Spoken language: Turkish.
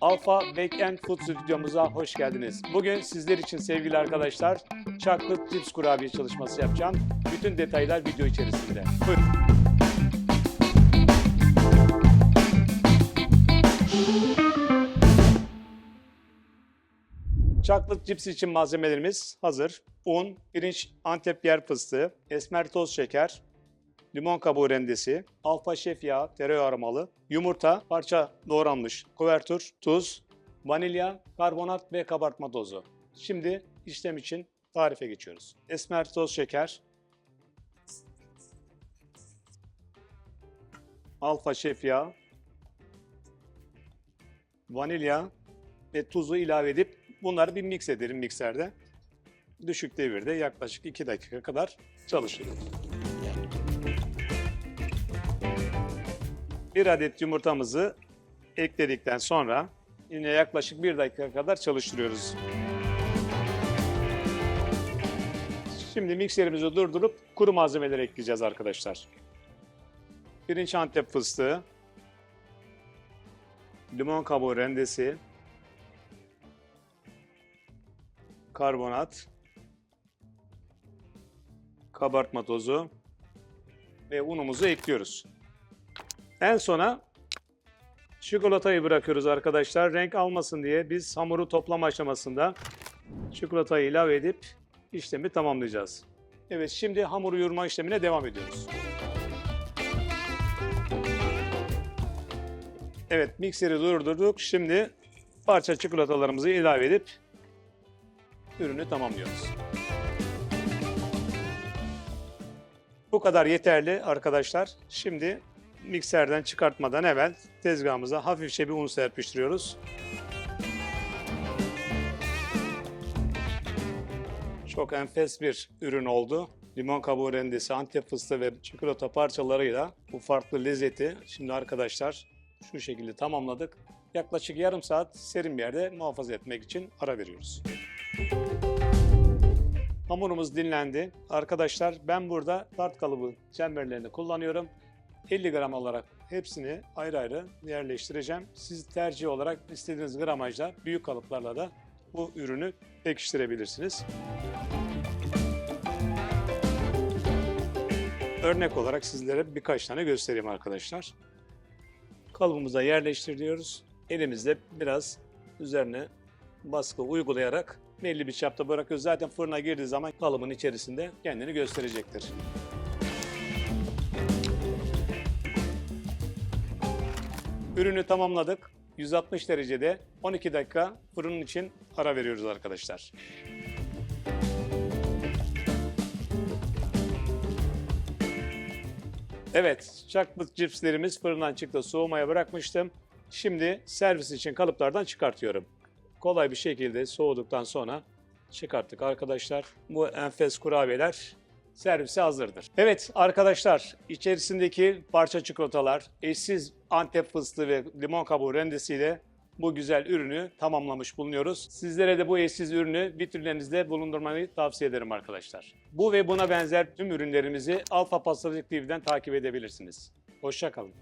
Alfa Backend Food Stüdyomuza hoş geldiniz. Bugün sizler için sevgili arkadaşlar Chocolate Chips kurabiye çalışması yapacağım. Bütün detaylar video içerisinde. Buyurun. Chocolate cips için malzemelerimiz hazır. Un, pirinç, antep yer fıstığı, esmer toz şeker, limon kabuğu rendesi, alfa şef yağı, tereyağı aromalı, yumurta, parça doğranmış, kuvertür, tuz, vanilya, karbonat ve kabartma tozu. Şimdi işlem için tarife geçiyoruz. Esmer toz şeker, alfa şef yağı, vanilya ve tuzu ilave edip bunları bir mix edelim mikserde. Düşük devirde yaklaşık 2 dakika kadar çalışıyoruz. Bir adet yumurtamızı ekledikten sonra yine yaklaşık bir dakika kadar çalıştırıyoruz. Şimdi mikserimizi durdurup kuru malzemeleri ekleyeceğiz arkadaşlar. Pirinç antep fıstığı, limon kabuğu rendesi, karbonat, kabartma tozu ve unumuzu ekliyoruz. En sona çikolatayı bırakıyoruz arkadaşlar. Renk almasın diye biz hamuru toplama aşamasında çikolatayı ilave edip işlemi tamamlayacağız. Evet şimdi hamuru yoğurma işlemine devam ediyoruz. Evet mikseri durdurduk. Şimdi parça çikolatalarımızı ilave edip ürünü tamamlıyoruz. Bu kadar yeterli arkadaşlar. Şimdi mikserden çıkartmadan evvel tezgahımıza hafifçe bir un serpiştiriyoruz. Çok enfes bir ürün oldu. Limon kabuğu rendesi, antep fıstığı ve çikolata parçalarıyla bu farklı lezzeti şimdi arkadaşlar şu şekilde tamamladık. Yaklaşık yarım saat serin bir yerde muhafaza etmek için ara veriyoruz. Hamurumuz dinlendi. Arkadaşlar ben burada tart kalıbı çemberlerini kullanıyorum. 50 gram olarak hepsini ayrı ayrı yerleştireceğim. Siz tercih olarak istediğiniz gramajda büyük kalıplarla da bu ürünü pekiştirebilirsiniz. Örnek olarak sizlere birkaç tane göstereyim arkadaşlar. Kalıbımıza yerleştiriyoruz. Elimizde biraz üzerine baskı uygulayarak belli bir çapta bırakıyoruz. Zaten fırına girdiği zaman kalıbın içerisinde kendini gösterecektir. Ürünü tamamladık. 160 derecede 12 dakika fırının için ara veriyoruz arkadaşlar. Evet, chocolate cipslerimiz fırından çıktı. Soğumaya bırakmıştım. Şimdi servis için kalıplardan çıkartıyorum. Kolay bir şekilde soğuduktan sonra çıkarttık arkadaşlar. Bu enfes kurabiyeler servise hazırdır. Evet arkadaşlar içerisindeki parça çikolatalar, eşsiz antep fıstığı ve limon kabuğu rendesiyle bu güzel ürünü tamamlamış bulunuyoruz. Sizlere de bu eşsiz ürünü vitrinlerinizde bulundurmayı tavsiye ederim arkadaşlar. Bu ve buna benzer tüm ürünlerimizi Alfa Pastacılık TV'den takip edebilirsiniz. Hoşçakalın.